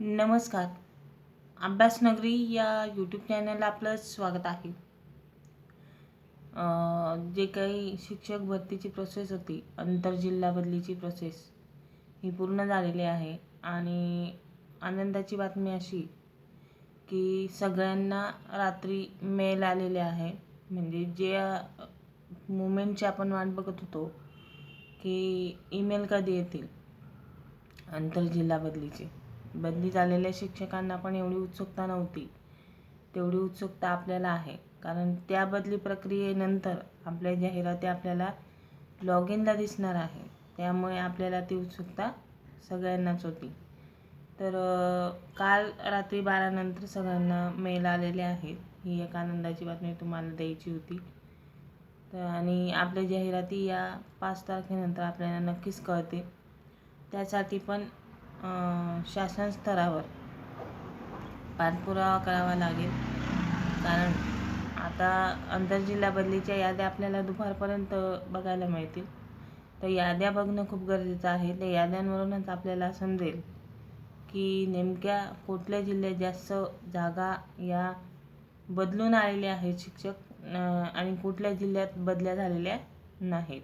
नमस्कार. अभ्यासनगरी या यूट्यूब चॅनलला आपलं स्वागत आहे. जे काही शिक्षक भरतीची प्रोसेस होती आंतरजिल्हा बदलीची प्रोसेस ही पूर्ण झालेली आहे. आणि आनंदाची बातमी अशी की सगळ्यांना रात्री मेल आलेले आहे. म्हणजे जे मुमेंटची आपण वाट बघत होतो की ईमेल कधी येतील? आंतरजिल्हा बदलीचे. बदली झालेल्या शिक्षकांना पण एवढी उत्सुकता नव्हती. तेवढी उत्सुकता आपल्याला आहे. कारण त्या बदली प्रक्रियेनंतर आपल्या जाहिराती आपल्याला लॉग इनला दिसणार आहे. त्यामुळे आपल्याला ती उत्सुकता सगळ्यांनाच होती. तर काल रात्री बारानंतर सगळ्यांना मेल आलेले आहेत. ही एक आनंदाची बातमी तुम्हाला द्यायची होती. तर आणि आपल्या जाहिराती या पाच तारखेनंतर आपल्याला नक्कीच कळते त्यासाठी पण शासन स्तरावर पाठपुरावा करावा लागेल. कारण आता आंतरजिल्हा बदलीच्या याद्या आपल्याला दुपारपर्यंत बघायला मिळतील. तर याद्या बघणं खूप गरजेचं आहे. त्या याद्यांवरूनच आपल्याला समजेल की नेमक्या कुठल्या जिल्ह्यात जास्त जागा या बदलून आलेल्या आहेत शिक्षक आणि कुठल्या जिल्ह्यात बदल्या झालेल्या नाहीत.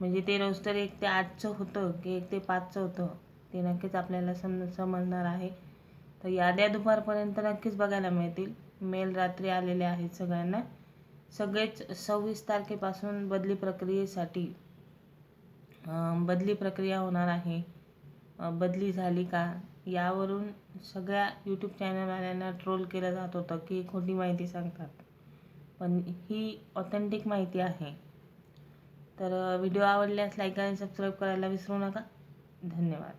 म्हणजे ते रोस्टर एक ते आठचं होतं की एक ते पाचचं होतं. ते नक्कीच आपल्याला सम समजणार आहे. तर याद्या दुपारपर्यंत नक्कीच बघायला मिळतील. मेल रात्री आलेले आहेत सगळ्यांना. सगळेच सव्वीस तारखेपासून बदली प्रक्रियेसाठी बदली प्रक्रिया होणार आहे. बदली झाली का? यावरून सगळ्या यूट्यूब चॅनलवाल्यांना ट्रोल केलं जात होतं की खोटी माहिती सांगतात. पण ही ऑथेंटिक माहिती आहे. तर व्हिडिओ आवडल्यास लाईक आणि सबस्क्राईब करायला विसरू नका. धन्यवाद.